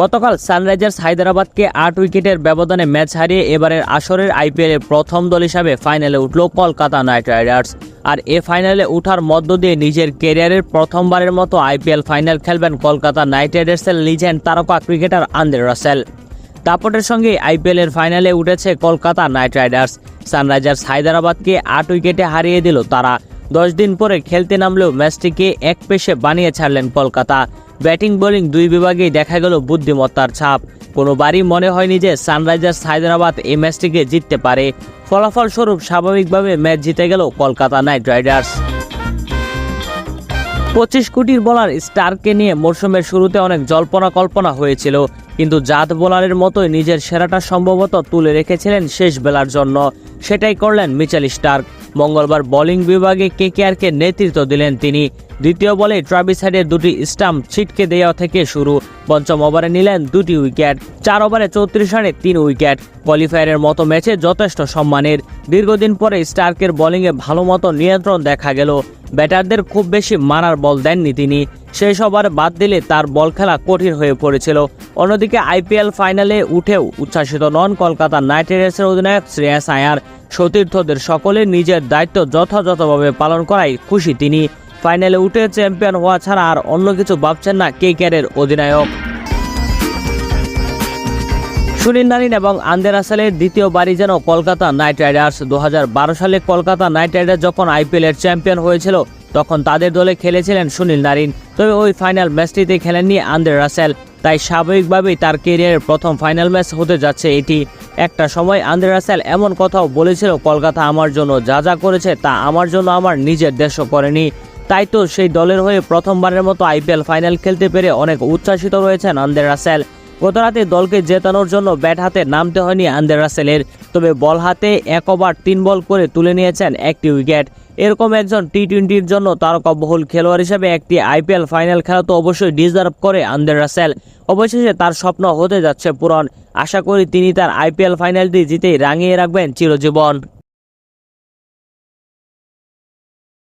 গতকাল সানরাইজার্স হায়দ্রাবাদকে আট উইকেটের ব্যবধানে ম্যাচ হারিয়ে এবারের আসরের আইপিএলের প্রথম দল হিসাবে ফাইনালে উঠল কলকাতা নাইট রাইডার্স। আর এ ফাইনালে ওঠার মধ্য দিয়ে নিজের ক্যারিয়ারের প্রথমবারের মতো আইপিএল ফাইনাল খেলবেন কলকাতা নাইট রাইডার্সের লিজেন্ড তারকা ক্রিকেটার আন্দ্রে রাসেল। দাপটের সঙ্গে আইপিএলের ফাইনালে উঠেছে কলকাতা নাইট রাইডার্স। সানরাইজার্স হায়দ্রাবাদকে আট উইকেটে হারিয়ে দিল তারা। দশ দিন পরে খেলতে নামলেও ম্যাচটিকে এক পেশে বানিয়ে ছাড়লেন কলকাতা। ব্যাটিং, বোলিং দুই বিভাগেই দেখা গেল বুদ্ধিমত্তার ছাপ। কোনোবারই মনে হয়নি যে সানরাইজার্স হায়দ্রাবাদ এই ম্যাচটিকে জিততে পারে। ফলাফলস্বরূপ স্বাভাবিকভাবে ম্যাচ জিতে গেল কলকাতা নাইট রাইডার্স। পঁচিশ কোটির বোলার স্টারকে নিয়ে মরশুমের শুরুতে অনেক জল্পনা কল্পনা হয়েছিল। কিন্তু জাত বোলারের মতোই নিজের সেরাটা সম্ভবত তুলে রেখেছিলেন শেষ বেলার জন্য। সেটাই করলেন মিচেল স্টার্ক। মঙ্গলবার বোলিং বিভাগে কেকেআরকে নেতৃত্ব দিলেন তিনি। দ্বিতীয় বলে ট্রাভিস হেডের দুটি স্টাম্প ছিটকে দেওয়া থেকে শুরু। পঞ্চম ওভারে নিলেন দুটি উইকেট। চার ওভারে চৌত্রিশ রানে তিন উইকেট। কোয়ালিফায়ারের মতো ম্যাচে যথেষ্ট সম্মানের। দীর্ঘদিন পরে স্টার্কের বোলিংয়ে ভালো মতো নিয়ন্ত্রণ দেখা গেল। ব্যাটারদের খুব বেশি মারার বল দেননি তিনি। শেষ ওভারে বাদ দিলে তার বল খেলা কঠিন হয়ে পড়েছিল। অন্যদিকে আইপিএল ফাইনালে উঠেও উচ্ছ্বাসিত নন কলকাতা নাইট রাইডার্সের অধিনায়ক শ্রেয়াস আয়ার। সতীর্থদের সকলে নিজের দায়িত্ব যথাযথভাবে পালন করায় খুশি তিনি। ফাইনালে উঠে চ্যাম্পিয়ন হওয়া ছাড়া আর অন্য কিছু ভাবছেন না কে ক্যারের অধিনায়ক। সুনীল নারিন এবং আন্দের রাসেলের দ্বিতীয় বাড়ি যেন কলকাতা নাইট রাইডার্স। দু হাজার বারো সালে কলকাতা নাইট রাইডার্স যখন আইপিএলের চ্যাম্পিয়ন হয়েছিল, তখন তাদের দলে খেলেছিলেন সুনীল নারিন তবে ওই ফাইনাল ম্যাচটিতে খেলেননি আন্দ্রে রাসেল। তাই স্বাভাবিকভাবেই তার কেরিয়ারের প্রথম ফাইনাল ম্যাচ হতে যাচ্ছে এটি। একটা সময় আন্দ্রে রাসেল এমন কথাও বলেছিল, কলকাতা আমার জন্য যা যা করেছে তা আমার জন্য আমার নিজের দেশও করেনি। তাই তো সেই দলের হয়ে প্রথমবারের মতো আইপিএল ফাইনাল খেলতে পেরে অনেক উচ্ছ্বাসিত রয়েছেন আন্দ্রে রাসেল। গত রাতে দলকে জেতানোর জন্য ব্যাট হাতে নামতে হয়নি আন্দের রাসেলের, তবে বল হাতে এক ওভার তিন বল করে তুলে নিয়েছেন একটি উইকেট। এরকম একজন টি টোয়েন্টির জন্য তারকা বহুল খেলোয়াড় হিসেবে একটি আইপিএল ফাইনাল খেলা তো অবশ্যই ডিজার্ভ করে আন্দের রাসেল। অবশেষে তার স্বপ্ন হতে যাচ্ছে পূরণ। আশা করি তিনি তার আইপিএল ফাইনালটি জিতেই রাঙিয়ে রাখবেন চিরজীবন।